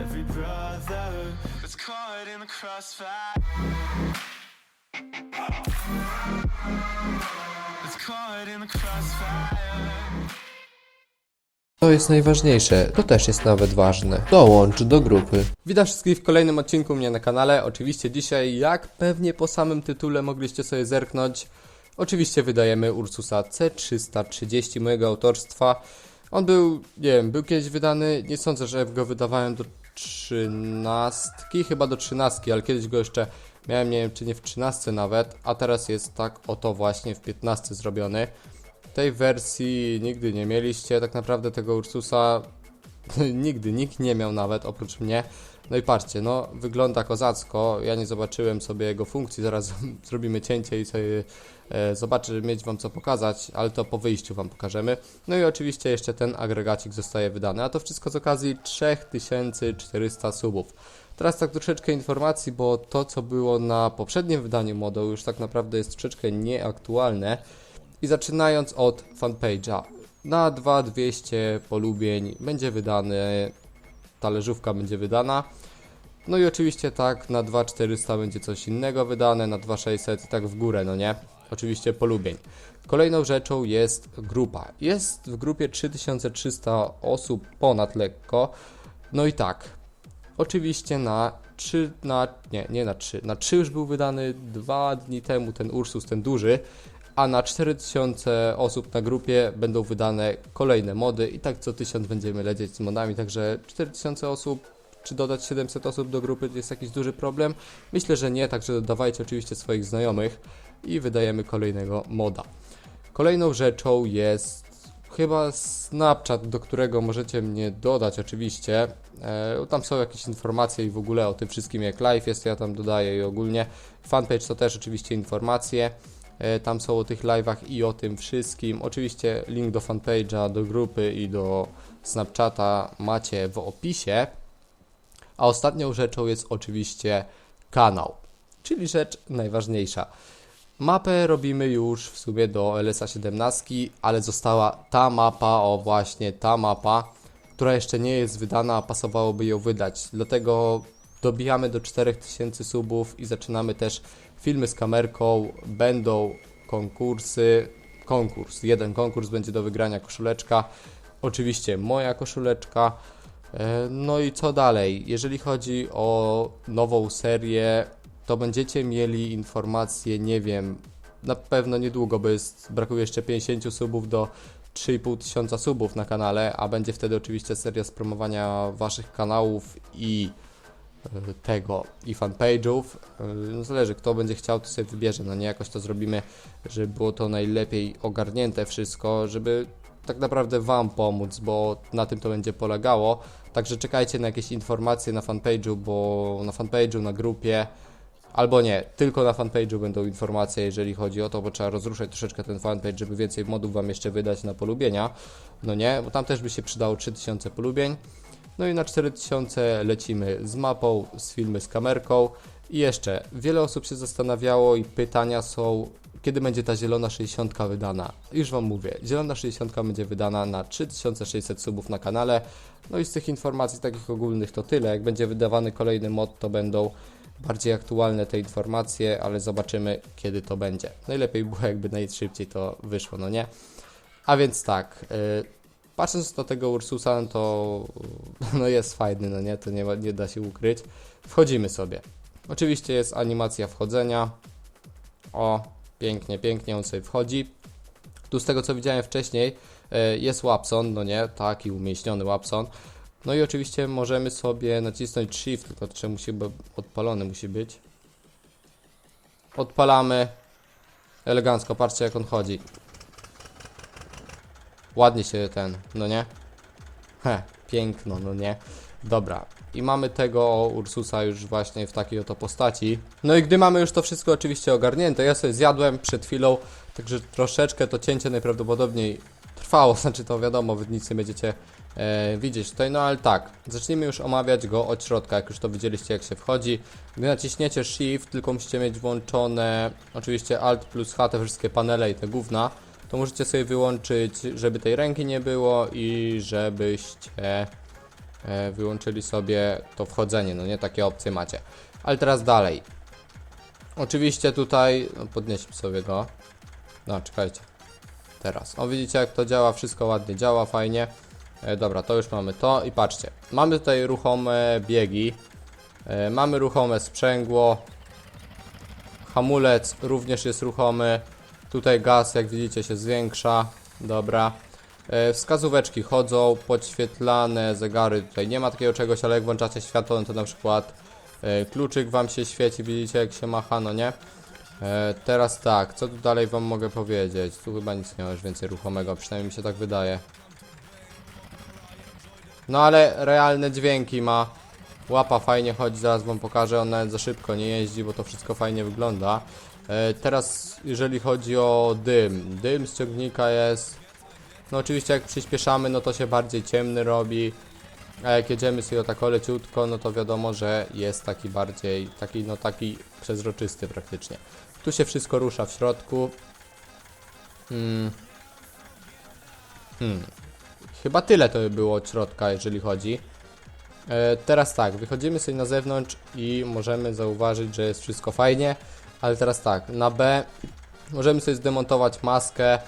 every brother that's caught in the crossfire. That's caught in the crossfire. To jest najważniejsze, to też jest nawet ważne. Dołącz do grupy. Witam wszystkich w kolejnym odcinku mnie na kanale. Oczywiście dzisiaj, jak pewnie po samym tytule mogliście sobie zerknąć, oczywiście wydajemy Ursusa C330 mojego autorstwa. On był, nie wiem, był kiedyś wydany, nie sądzę, że go wydawałem do 13, chyba do 13, ale kiedyś go jeszcze miałem, nie wiem, czy nie w 13 nawet, a teraz jest tak oto właśnie w 15 zrobiony. Tej wersji nigdy nie mieliście, tak naprawdę tego Ursusa nigdy nikt nie miał nawet oprócz mnie. No i patrzcie, no wygląda kozacko. Ja nie zobaczyłem sobie jego funkcji, zaraz zrobimy cięcie i sobie e, zobaczę, mieć wam co pokazać, ale to po wyjściu wam pokażemy. No i oczywiście jeszcze ten agregacik zostaje wydany, a to wszystko z okazji 3400 subów. Teraz tak troszeczkę informacji, bo to co było na poprzednim wydaniu modu już tak naprawdę jest troszeczkę nieaktualne. I zaczynając od fanpage'a. Na 2200 polubień będzie wydany, talerzówka będzie wydana. No i oczywiście tak, na 2400 będzie coś innego wydane, na 2600 i tak w górę, no nie? Oczywiście polubień. Kolejną rzeczą jest grupa. Jest w grupie 3300 osób ponad lekko. No i tak, Oczywiście na 3, na, nie, nie na 3, na 3 już był wydany dwa dni temu ten Ursus, ten duży, a na 4000 osób na grupie będą wydane kolejne mody i tak co tysiąc będziemy lecieć z modami, także 4000 osób, czy dodać 700 osób do grupy to jest jakiś duży problem? Myślę, że nie, także dodawajcie oczywiście swoich znajomych i wydajemy kolejnego moda. Kolejną rzeczą jest chyba Snapchat, do którego możecie mnie dodać oczywiście. E, tam są jakieś informacje i w ogóle o tym wszystkim jak live jest, ja tam dodaję i ogólnie. Fanpage to też oczywiście informacje. E, tam są o tych live'ach i o tym wszystkim. Oczywiście link do fanpage'a, do grupy i do Snapchata macie w opisie. A ostatnią rzeczą jest oczywiście kanał, czyli rzecz najważniejsza. Mapę robimy już w sumie do LSA 17, ale została ta mapa, o właśnie ta mapa, która jeszcze nie jest wydana, a pasowałoby ją wydać. Dlatego dobijamy do 4000 subów i zaczynamy też filmy z kamerką. Będą konkursy, konkurs, jeden konkurs będzie do wygrania koszuleczka. Oczywiście moja koszuleczka. E, No i co dalej? Jeżeli chodzi o nową serię, to będziecie mieli informacje, nie wiem, na pewno niedługo, bo jest, brakuje jeszcze 50 subów do 3,5 tysiąca subów na kanale, a będzie wtedy oczywiście seria z promowania waszych kanałów i tego, i fanpage'ów. E, No zależy, kto będzie chciał, to sobie wybierze, no nie, jakoś to zrobimy, żeby było to najlepiej ogarnięte wszystko, żeby tak naprawdę wam pomóc, bo na tym to będzie polegało. Także czekajcie na jakieś informacje na fanpage'u, bo na fanpage'u, na grupie, Albo nie, tylko na fanpage'u będą informacje, jeżeli chodzi o to, bo trzeba rozruszać troszeczkę ten fanpage, żeby więcej modów wam jeszcze wydać na polubienia. No nie, bo tam też by się przydało 3000 polubień. No i na 4000 lecimy z mapą, z filmy z kamerką. I jeszcze, wiele osób się zastanawiało i pytania są, kiedy będzie ta zielona 60 wydana. Już wam mówię, zielona 60 będzie wydana na 3600 subów na kanale. No i z tych informacji takich ogólnych to tyle. Jak będzie wydawany kolejny mod, to będą bardziej aktualne te informacje, ale zobaczymy kiedy to będzie. Najlepiej było jakby najszybciej to wyszło, no nie? A więc tak, yy, patrząc na tego Ursusa, no to no jest fajny, no nie? To nie, nie da się ukryć. Wchodzimy sobie. Oczywiście jest animacja wchodzenia. O, pięknie, pięknie on sobie wchodzi. Tu z tego co widziałem wcześniej yy, jest Wapson, no nie? Taki umieśniony Wapson. No i oczywiście możemy sobie nacisnąć Shift, tylko to musi być odpalony musi być. Odpalamy. Elegancko, patrzcie jak on chodzi. Ładnie się ten, no nie? He, piękno, no nie? Dobra. I mamy tego Ursusa już właśnie w takiej oto postaci. No i gdy mamy już to wszystko oczywiście ogarnięte, ja sobie zjadłem przed chwilą, także troszeczkę to cięcie najprawdopodobniej trwało, znaczy to wiadomo, wy nic nie będziecie e, widzieć tutaj, no ale tak, zacznijmy już omawiać go od środka, jak już to widzieliście jak się wchodzi. Gdy naciśniecie Shift, tylko musicie mieć włączone oczywiście Alt plus H, te wszystkie panele i te gówna, to możecie sobie wyłączyć, żeby tej ręki nie było i żebyście e, wyłączyli sobie to wchodzenie, no nie takie opcje macie. Ale teraz dalej. Oczywiście tutaj, no podnieśmy sobie go. No, czekajcie. Teraz. O, widzicie jak to działa, wszystko ładnie działa, fajnie. E, dobra, to już mamy to i patrzcie. Mamy tutaj ruchome biegi. E, mamy ruchome sprzęgło. Hamulec również jest ruchomy. Tutaj gaz, jak widzicie, się zwiększa. Dobra. E, wskazóweczki chodzą, podświetlane zegary. Tutaj nie ma takiego czegoś, ale jak włączacie światło, no to na przykład e, kluczyk wam się świeci, widzicie jak się macha, no nie? E, teraz tak, co tu dalej wam mogę powiedzieć? Tu chyba nic nie ma już więcej ruchomego, przynajmniej mi się tak wydaje. No ale realne dźwięki ma. Łapa fajnie chodzi, zaraz wam pokażę, on nawet za szybko nie jeździ, bo to wszystko fajnie wygląda. E, teraz jeżeli chodzi o dym, dym z ciągnika jest... No oczywiście jak przyspieszamy, no to się bardziej ciemny robi. A jak jedziemy sobie tak leciutko, no to wiadomo, że jest taki bardziej, taki no taki przezroczysty praktycznie. Tu się wszystko rusza w środku. Hmm. Hmm. Chyba tyle to by było od środka, jeżeli chodzi. E, teraz tak, wychodzimy sobie na zewnątrz i możemy zauważyć, że jest wszystko fajnie. Ale teraz tak, na B możemy sobie zdemontować maskę.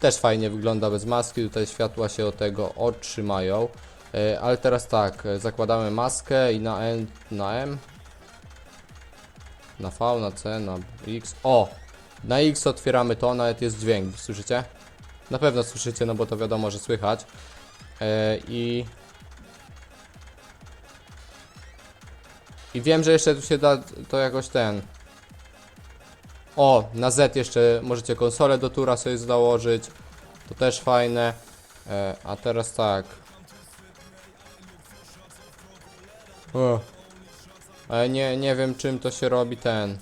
Też fajnie wygląda bez maski, tutaj światła się od tego otrzymają. E, ale teraz tak, zakładamy maskę i na N, na M, na V, na C, na X. O! Na X otwieramy to, nawet jest dźwięk, słyszycie? Na pewno słyszycie, no bo to wiadomo, że słychać. E, I I wiem, że jeszcze tu się da to jakoś ten. O, na Z jeszcze możecie konsolę do tura sobie założyć. To też fajne. E, a teraz tak. Ale nie, nie wiem czym to się robi ten.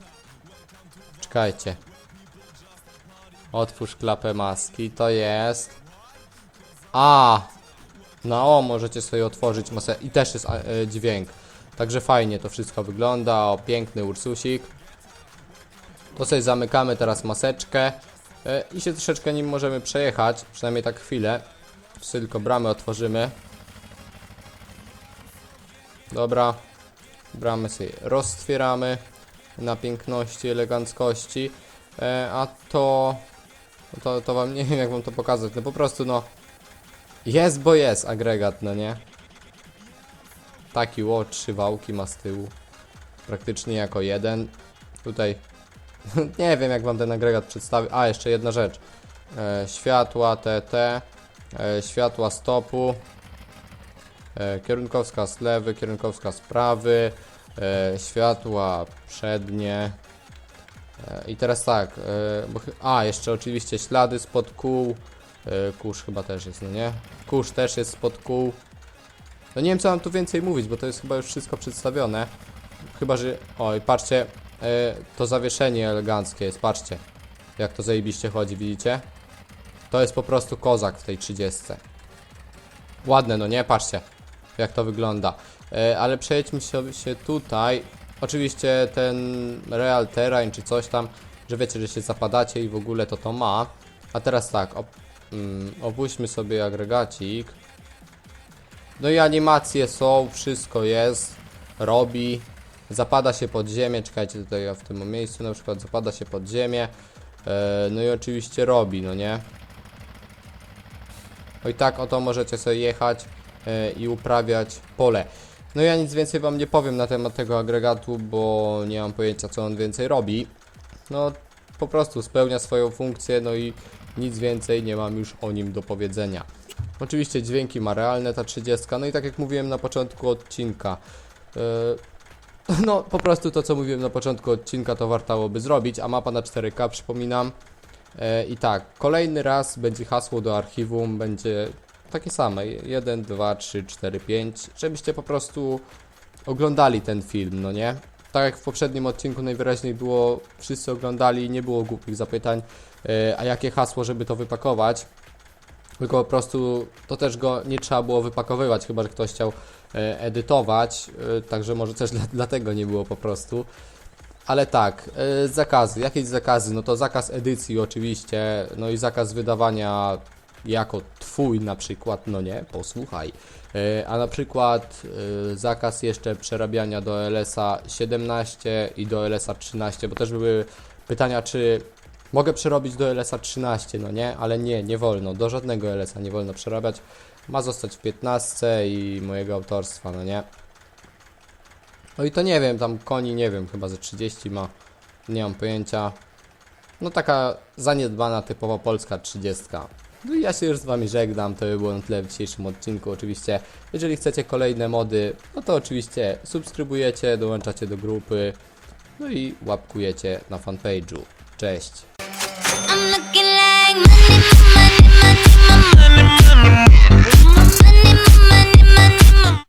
Czekajcie. Otwórz klapę maski. To jest. A! Na O możecie sobie otworzyć masę. I też jest e, dźwięk. Także fajnie to wszystko wygląda. O, piękny Ursusik. To sobie zamykamy teraz maseczkę. e, I się troszeczkę nim możemy przejechać. Przynajmniej tak chwilę. Tylko bramę otworzymy. Dobra. Bramy sobie roztwieramy. Na piękności, eleganckości. E, a to... To, to wam nie wiem jak wam to pokazać. No po prostu no... Jest, bo jest agregat, no nie? Taki ło, trzy wałki ma z tyłu. Praktycznie jako jeden. Tutaj nie wiem jak wam ten agregat przedstawić. A, jeszcze jedna rzecz. E, światła TT, e, światła stopu, e, kierunkowska z lewy, kierunkowska z prawy, e, światła przednie. E, I teraz tak, e, bo, a jeszcze oczywiście ślady spod kół. E, kurz chyba też jest, no nie? Kurz też jest spod kół. No nie wiem co mam tu więcej mówić, bo to jest chyba już wszystko przedstawione. Chyba, że... Oj, patrzcie, e, to zawieszenie eleganckie jest, patrzcie. Jak to zajebiście chodzi, widzicie? To jest po prostu kozak w tej 30. Ładne, no nie? Patrzcie, jak to wygląda. E, ale przejdźmy się, się tutaj. Oczywiście ten Real Terrain czy coś tam, że wiecie, że się zapadacie i w ogóle to to ma. A teraz tak, op, mm, opuśćmy sobie agregacik. No i animacje są, wszystko jest, robi, zapada się pod ziemię, czekajcie tutaj ja w tym miejscu na przykład zapada się pod ziemię, e, no i oczywiście robi, no nie? No i tak oto możecie sobie jechać e, i uprawiać pole. No ja nic więcej wam nie powiem na temat tego agregatu, bo nie mam pojęcia co on więcej robi. No po prostu spełnia swoją funkcję, no i nic więcej nie mam już o nim do powiedzenia. Oczywiście dźwięki ma realne ta 30, no i tak jak mówiłem na początku odcinka, yy, no po prostu to co mówiłem na początku odcinka to wartałoby zrobić, a mapa na 4K przypominam. E, I tak, kolejny raz będzie hasło do archiwum, będzie takie same, 1, 2, 3, 4, 5, żebyście po prostu oglądali ten film, no nie? Tak jak w poprzednim odcinku najwyraźniej było, wszyscy oglądali, nie było głupich zapytań, e, a jakie hasło, żeby to wypakować. Tylko po prostu to też go nie trzeba było wypakowywać, chyba że ktoś chciał edytować, e, także może też dla, dlatego nie było po prostu. Ale tak, e, zakazy, jakieś zakazy, no to zakaz edycji oczywiście, no i zakaz wydawania jako twój na przykład, no nie, posłuchaj. E, A na przykład e, zakaz jeszcze przerabiania do LS-a 17 i do LS-a 13, bo też były pytania, czy mogę przerobić do LS-a 13, no nie, ale nie, nie wolno, do żadnego LS-a nie wolno przerabiać. Ma zostać w 15 i mojego autorstwa, no nie. No i to nie wiem, tam koni nie wiem, chyba ze 30 ma, nie mam pojęcia. No taka zaniedbana, typowo polska 30. No i ja się już z wami żegnam, to by było na tyle w dzisiejszym odcinku. Oczywiście, jeżeli chcecie kolejne mody, no to oczywiście subskrybujecie, dołączacie do grupy, no i łapkujecie na fanpage'u. Cześć!